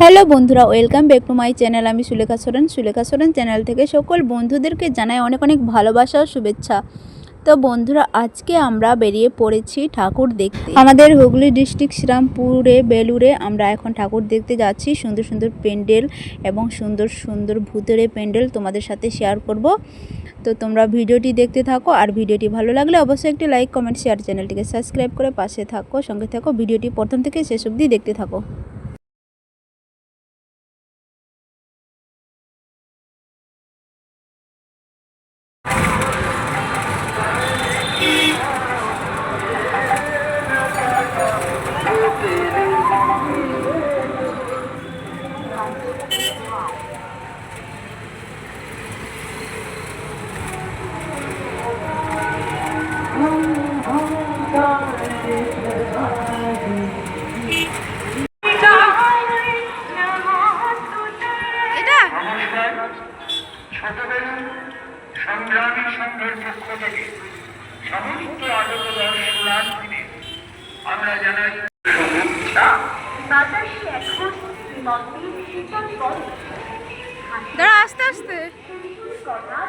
Hello বন্ধুরা, welcome back to my channel. আমি Sulekha Soren. Sulekha Soren channel থেকে সকল বন্ধুদেরকে জানাই অনেক অনেক ভালোবাসা ও শুভেচ্ছা। তো বন্ধুরা, আজকে আমরা বেরিয়ে পড়েছি ঠাকুর দেখতে। আমাদের হুগলি ডিস্ট্রিক্ট শ্রীরামপুরে বেলুরে আমরা এখন ঠাকুর দেখতে যাচ্ছি। সুন্দর সুন্দর প্যান্ডেল এবং সুন্দর সুন্দর ভূতের প্যান্ডেল তোমাদের সাথে শেয়ার করব। তো তোমরা ভিডিওটি দেখতে থাকো আর ভিডিওটি ভালো লাগলে অবশ্যই একটি লাইক কমেন্ট শেয়ার চ্যানেলটিকে সাবস্ক্রাইব করে পাশে থাকো। সঙ্গে থাকো, ভিডিওটি প্রথম থেকে শেষ অবধি দেখতে থাকো। দাঁড়া আস্তে আস্তে। কন্যার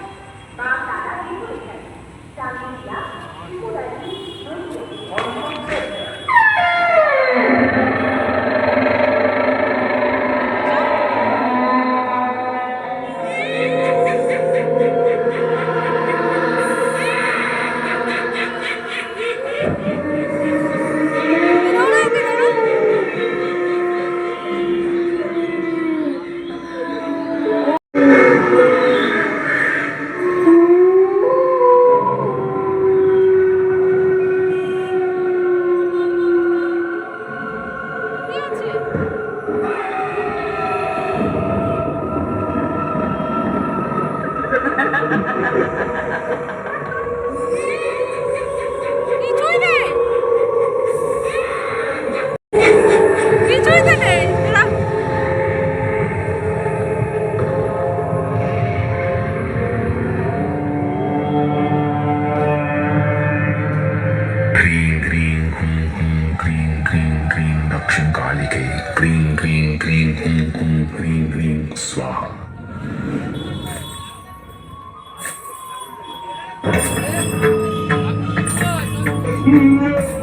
next.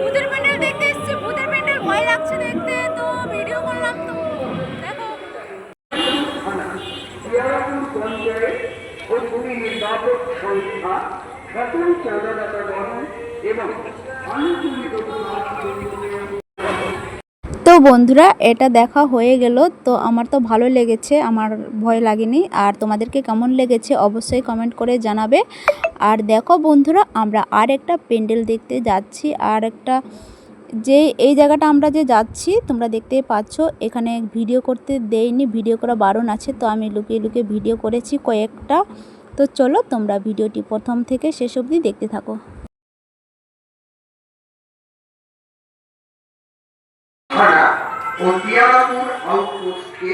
ভূতের প্যান্ডেল দেখতে এসেছি, ভূতের প্যান্ডেল ভয় দেখতে, তো ভিডিও করলাম তো। দেখো। পুরীর সংস্থা সকল চাঁদাদাতা এবং বন্ধুরা, এটা দেখা হয়ে গেল। তো আমার তো ভালো লেগেছে, আমার ভয় লাগেনি। আর তোমাদেরকে কেমন লেগেছে অবশ্যই কমেন্ট করে জানাবে। আর দেখো বন্ধুরা, আমরা আর একটা প্যান্ডেল দেখতে যাচ্ছি। আর একটা যে, এই জায়গাটা আমরা যে যাচ্ছি, তোমরা দেখতেই পাচ্ছ, এখানে ভিডিও করতে দেয়নি ভিডিও করা বারণ আছে। তো আমি লুকিয়ে লুকিয়ে ভিডিও করেছি কয়েকটা। তো চলো, তোমরা ভিডিওটি প্রথম থেকে শেষ অবধি দেখতে থাকো। থানা ও পিয়ালাপুর আউটপোস্টকে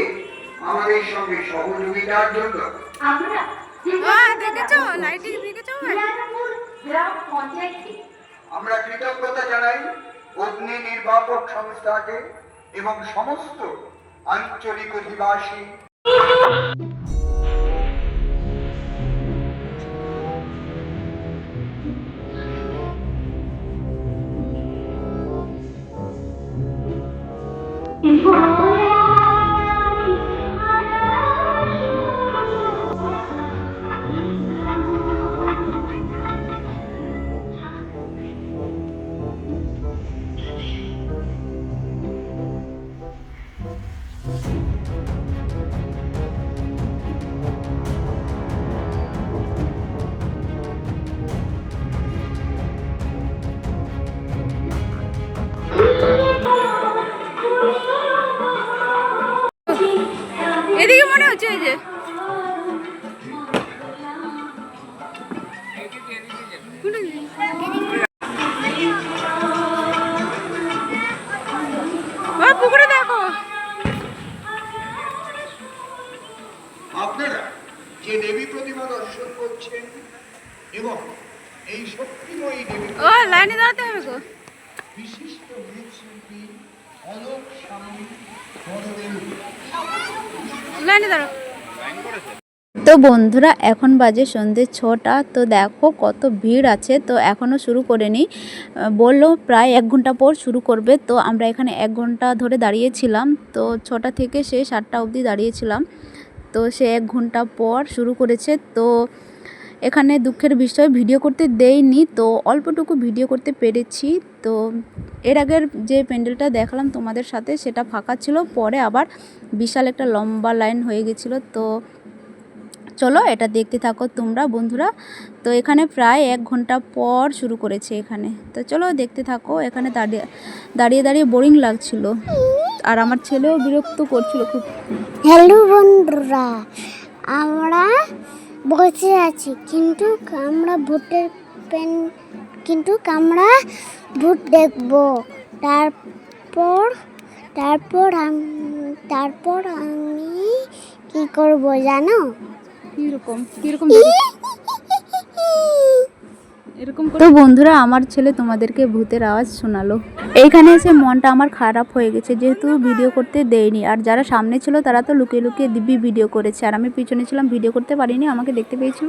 আমাদের সঙ্গে সহযোগিতার জন্য আমরা দেখেছ? লাইটিং দেখেছ? বিরাটপুর গ্রাম পঞ্চায়েতে আমরা কৃতজ্ঞতা জানাই অগ্নি নির্বাপক সংস্থাকে এবং সমস্ত আঞ্চলিক অধিবাসী। Senhor. পুকুরে দেখো। আপনারা যে দেবী প্রতিমা দর্শন করছেন এবং এই শক্তিময়ী দেবী ও লাইনে দাঁড়াতে হবে গো। বিশিষ্ট মৃৎশিল্পী অলোক স্বামী লাইনে দাঁড়াও। তো বন্ধুরা, এখন বাজে সন্ধ্যে ছটা। তো দেখো কত ভিড় আছে। তো এখনও শুরু করেনি। বলল প্রায় এক ঘণ্টা পর শুরু করবে। তো আমরা এখানে এক ঘণ্টা ধরে দাঁড়িয়েছিলাম। তো ছটা থেকে সে সাতটা অবধি দাঁড়িয়েছিলাম। তো সে এক ঘণ্টা পর শুরু করেছে। তো এখানে দুঃখের বিষয়, ভিডিও করতে দেয়নি তো অল্পটুকু ভিডিও করতে পেরেছি। তো এর আগের যে প্যান্ডেলটা দেখালাম তোমাদের সাথে, সেটা ফাঁকা ছিল। পরে আবার বিশাল একটা লম্বা লাইন হয়ে গেছিল। তো চলো এটা দেখতে থাকো তোমরা, বন্ধুরা। তো এখানে প্রায় এক ঘণ্টা পর শুরু করেছে এখানে। তো চলো দেখতে থাকো, এখানে দাঁড়িয়ে দাঁড়িয়ে দাঁড়িয়ে বোরিং লাগছিল। আর আমার ছেলেও বিরক্ত করছিল খুব। হ্যালো বন্ধুরা। আমরা বসে আছি, কিন্তু আমরা ভোটের পেন, কিন্তু আমরা ভোট দেখব। তারপর তারপর তারপর আমি কি করব জানো? কীরকম? কীরকম এরকম তো বন্ধুরা আমার ছেলে তোমাদেরকে ভূতের আওয়াজ শোনালো। এইখানে এসে মনটা আমার খারাপ হয়ে গেছে যেহেতু ভিডিও করতে দেয়নি। আর যারা সামনে ছিল তারা তো লুকিয়ে লুকিয়ে দিব্যি ভিডিও করেছে। আর আমি পিছনে ছিলাম ভিডিও করতে পারিনি আমাকে দেখতে পেয়েছিল।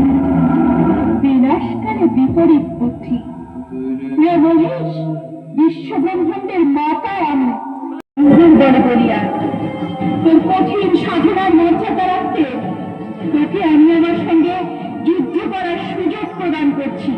বিনাশকালে বিপরীত বুদ্ধি। প্রিয় বলিস বিশ্বব্রহ্মাণ্ডের মাতা আমি। বলে বলিয়া, তোর কঠিন সাধনার মর্যাদা রাখতে তোকে আমি আমার সঙ্গে যুদ্ধ করার সুযোগ প্রদান করছি।